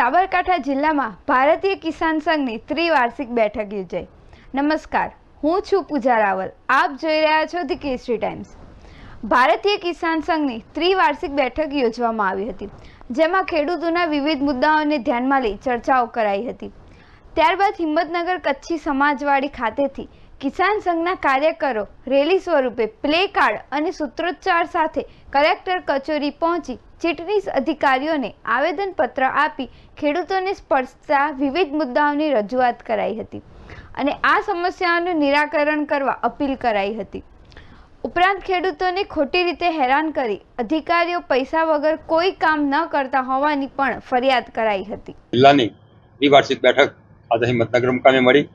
સાબરકાંઠા જિલ્લામાં ભારતીય કિસાન સંઘની ત્રિવાર્ષિક બેઠક યોજાઈ. નમસ્કાર, હું છું પૂજા રાવલ. આપ જોઈ રહ્યા છો ધી કેસરી ટાઈમ્સ. ભારતીય કિસાન સંઘની ત્રિવાર્ષિક બેઠક યોજવામાં આવી હતી, જેમાં ખેડૂતોના વિવિધ મુદ્દાઓને ધ્યાનમાં લઈ ચર્ચાઓ કરાઈ હતી. ત્યારબાદ હિંમતનગર કચ્છી સમાજવાડી ખાતેથી કિસાન સંઘના કાર્યકરો રેલી સ્વરૂપે પ્લે કાર્ડ અને સૂત્રોચ્ચાર સાથે કલેક્ટર કચેરી પહોંચી ચૂંટણી અધિકારીઓને આવેદનપત્ર આપી ખેડૂતોને સ્પર્શતા વિવિધ મુદ્દાઓની રજૂઆત કરાઈ હતી અને આ સમસ્યાઓનું નિરાકરણ કરવા અપીલ કરાઈ હતી. ઉપરાંત ખેડૂતોને ખોટી રીતે હેરાન કરી અધિકારીઓ પૈસા વગર કોઈ કામ ન કરતા હોવાની પણ ફરિયાદ કરાઈ હતી. જિલ્લાની દ્વિવાર્ષિક બેઠક આજે હિંમતનગર મુકામે મળી.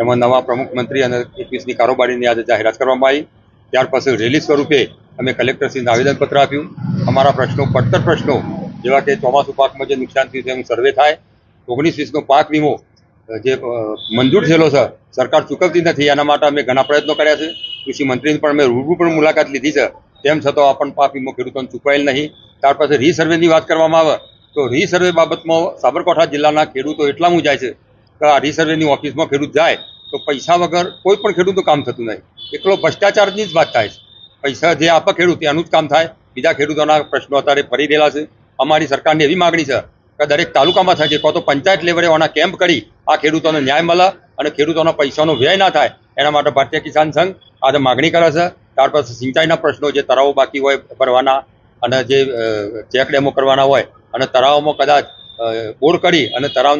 એમાં નવા પ્રમુખ મંત્રી અને એકવીસની કારોબારીની આજે જાહેરાત કરવામાં આવી. ત્યાર પછી રેલી સ્વરૂપે અમે કલેક્ટરશ્રીને આવેદનપત્ર આપ્યું. અમારા પ્રશ્નો, પડતર પ્રશ્નો, જેવા કે ચોમાસું પાકમાં જે નુકસાન થયું છે એનું સર્વે થાય. ઓગણીસ વીસનો પાક વીમો જે મંજૂર થયેલો છે, સરકાર ચૂકવતી નથી. એના માટે અમે ઘણા પ્રયત્નો કર્યા છે. કૃષિ મંત્રીની પણ અમે રૂબરૂ પણ મુલાકાત લીધી છે. તેમ છતાં આ પણ પાક વીમો ખેડૂતોને ચૂકવાયેલ નહીં. ત્યાર પછી રીસર્વેની વાત કરવામાં આવે, તો રીસર્વે બાબતમાં સાબરકાંઠા જિલ્લાના ખેડૂતો એટલા મૂંઝાય છે કે સર્વેની ઓફિસમાં ખેડૂત જાય, તો પૈસા વગર કોઈ પણ ખેડૂતનું કામ થતું નહીં. એકલો ભ્રષ્ટાચારની જ વાત થાય છે. પૈસા જે આપે ખેડૂત એનું જ કામ થાય. બીજા ખેડૂતોના પ્રશ્નો અત્યારે ફરી રહેલા છે. અમારી સરકારની એવી માગણી છે કે દરેક તાલુકામાં થાય છે કાં તો પંચાયત લેવલે ઓના કેમ્પ કરી આ ખેડૂતોને ન્યાય મળે અને ખેડૂતોના પૈસાનો વ્યય ના થાય, એના માટે ભારતીય કિસાન સંઘ આજે માગણી કરે છે. ત્યાર પછી સિંચાઈના પ્રશ્નો, જે તળાવો બાકી હોય ભરવાના અને જે ચેકડેમો ચેક ડેમો કરવાના હોય અને તળાવોમાં કદાચ બોર કરી અને તળાવ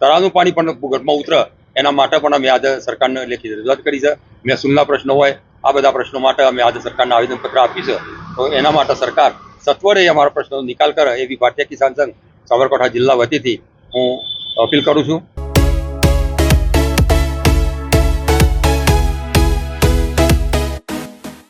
તળાવનું પાણી પણ ભૂગર્ભમાં ઉતરે. એના માટે પણ અમે આજે સરકારને લેખિત રજૂઆત કરી છે. મહેસૂલના પ્રશ્નો હોય, આ બધા પ્રશ્નો માટે અમે આજે સરકારને આવેદનપત્ર આપ્યું છે. તો એના માટે સરકાર સત્વરે અમારા પ્રશ્નોનો નિકાલ કરે એવી ભારતીય કિસાન સંઘ સાબરકાંઠા જિલ્લા વતીથી હું અપીલ કરું છું.